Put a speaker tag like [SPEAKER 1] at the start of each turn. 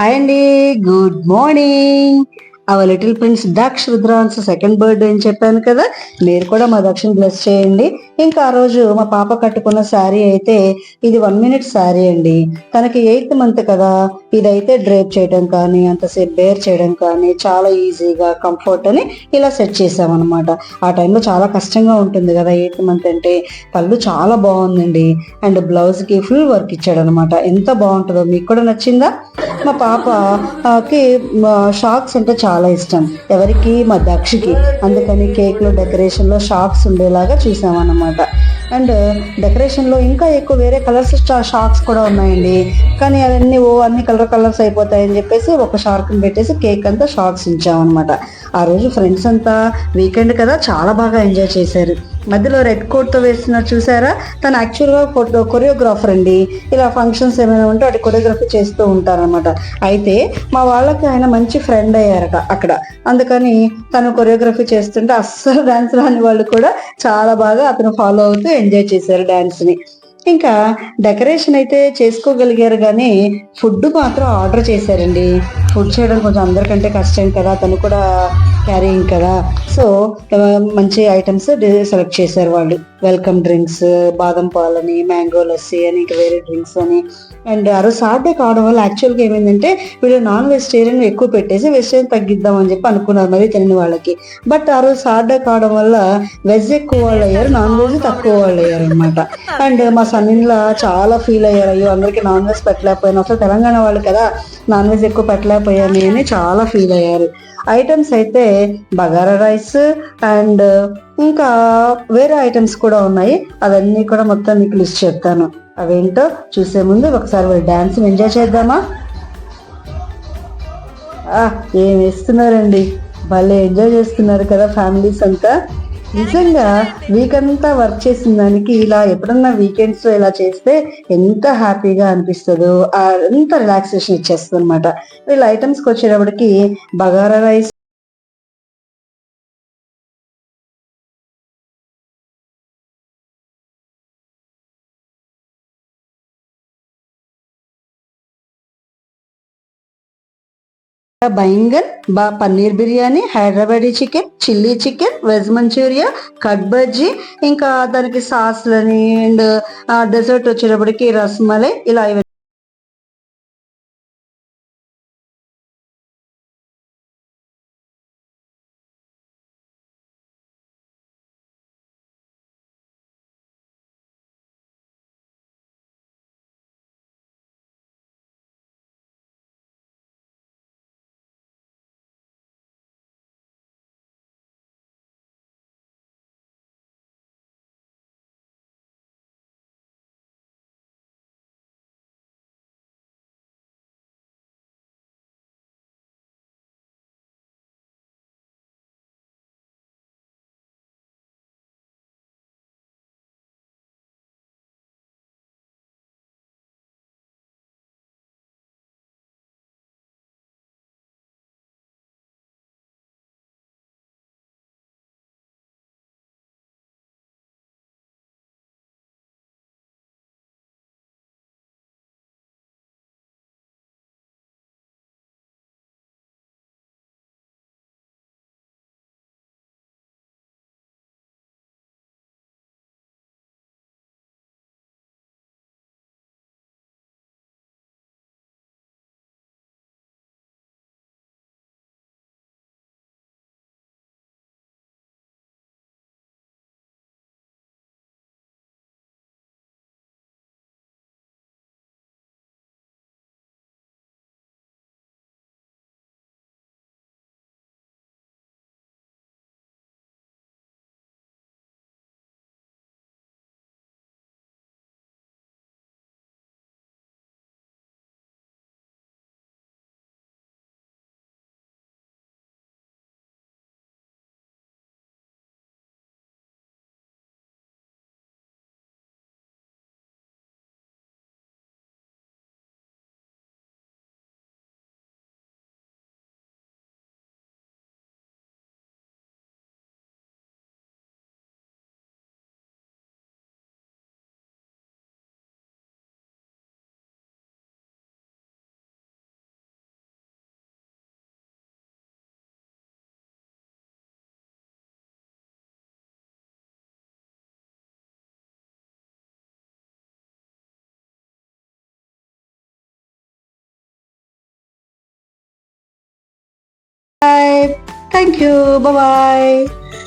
[SPEAKER 1] Hi అండి good morning our little prince Daksha Rudrans second birthday అని చెప్పాను కదా మీరు కూడా మా దక్షిణ బ్లెస్ చేయండి. ఇంకా ఆ రోజు మా పాప కట్టుకున్న శారీ అయితే ఇది వన్ మినిట్ శారీ అండి. తనకి ఎయిత్ మంత్ కదా ఇదైతే డ్రేప్ చేయడం కానీ అంతసేపు బేర్ చేయడం కానీ చాలా ఈజీగా కంఫర్ట్ అని ఇలా సెట్ చేసామన్నమాట. ఆ టైంలో చాలా కష్టంగా ఉంటుంది కదా ఎయిత్ మంత్ అంటే. పళ్ళు చాలా బాగుందండి. అండ్ బ్లౌజ్కి ఫుల్ వర్క్ ఇచ్చాడు అనమాట ఎంత బాగుంటుందో మీకు కూడా నచ్చిందా? మా పాపకి షాక్స్ అంటే చాలా చాలా ఇష్టం. ఎవరికి మా దక్షికి. అందుకని కేక్లో డెకరేషన్లో షాక్స్ ఉండేలాగా చూసామన్నమాట. అండ్ డెకరేషన్లో ఇంకా ఎక్కువ వేరే కలర్స్ షాక్స్ కూడా ఉన్నాయండి. కానీ అవన్నీ ఓ అన్ని కలర్ కలర్స్ అయిపోతాయని చెప్పేసి ఒక షార్క్ని పెట్టేసి కేక్ అంతా షార్క్స్ ఇచ్చామన్నమాట. ఆ రోజు ఫ్రెండ్స్ అంతా వీకెండ్ కదా చాలా బాగా ఎంజాయ్ చేశారు. మధ్యలో రెడ్ కోట్తో వేస్తున్నారు చూసారా? తను యాక్చువల్గా ఫోటో కొరియోగ్రాఫర్ అండి. ఇలా ఫంక్షన్స్ ఏమైనా ఉంటే వాటి కొరియోగ్రఫీ చేస్తూ ఉంటారనమాట అయితే మా వాళ్ళకి ఆయన మంచి ఫ్రెండ్ అయ్యారట అక్కడ. అందుకని తను కొరియోగ్రఫీ చేస్తుంటే అస్సలు డాన్స్ రాని వాళ్ళు కూడా చాలా బాగా అతను ఫాలో అవుతూ ఎంజాయ్ చేశారు డాన్స్ని ఇంకా డెకరేషన్ అయితే చేసుకోగలిగారు కానీ ఫుడ్ మాత్రం ఆర్డర్ చేశారండి. ఫుడ్ చేయడం కొంచెం అందరికంటే కష్టం కదా తను కూడా క్యారింగ్ కదా. సో మంచి ఐటమ్స్ సెలెక్ట్ చేశారు వాళ్ళు. వెల్కమ్ డ్రింక్స్ బాదం పాలని మ్యాంగో లస్సీ అని ఇంకా వేరే డ్రింక్స్ అని. అండ్ ఆ రోజు సాటర్డే కావడం వల్ల యాక్చువల్గా ఏమైందంటే వీళ్ళు నాన్ వెజిటేరియన్ ఎక్కువ పెట్టేసి వెజిటేరియన్ తగ్గిద్దాం అని చెప్పి అనుకున్నారు మరి తినని వాళ్ళకి. బట్ ఆ రోజు సాటర్డే కావడం వల్ల వెజ్ ఎక్కువ వాళ్ళు అయ్యారు నాన్ వెజ్ తక్కువ వాళ్ళు అయ్యారు అనమాట అండ్ మా సన్నిన్లా చాలా ఫీల్ అయ్యారు అయ్యో అందరికీ నాన్ వెజ్ పెట్టలేకపోయాను. అసలు తెలంగాణ వాళ్ళు కదా నాన్ వెజ్ ఎక్కువ పెట్టలేకపోయాను అని చాలా ఫీల్ అయ్యారు. ఐటమ్స్ అయితే బగారా రైస్ అండ్ ఇంకా వేరే ఐటమ్స్ కూడా ఉన్నాయి. అవన్నీ కూడా మొత్తం మీకు లిస్ట్ చెప్తాను అవేంటో చూసే ముందు ఒకసారి వాళ్ళు ఎంజాయ్ చేద్దామా? ఆ, ఏం వేస్తున్నారండి? భలే ఎంజాయ్ చేస్తున్నారు కదా ఫ్యామిలీస్ అంతా. నిజంగా వీక్ అంతా వర్క్ చేసిన దానికి ఇలా ఎప్పుడన్నా వీకెండ్స్ ఇలా చేస్తే ఎంత హ్యాపీగా అనిపిస్తుందో అంత రిలాక్సేషన్ ఇచ్చేస్తుంది అనమాట వీళ్ళ ఐటమ్స్కి వచ్చేటప్పటికి బగారా రైస్ బైంగన్ బా paneer biryani Hyderabadi chicken chilli chicken veg manchuria cut bajji ఇంకా దానికి సాస్లని అండ్ డెజర్ట్ వచ్చేటప్పటికి రస్మలై ఇలా Thank you. Bye bye.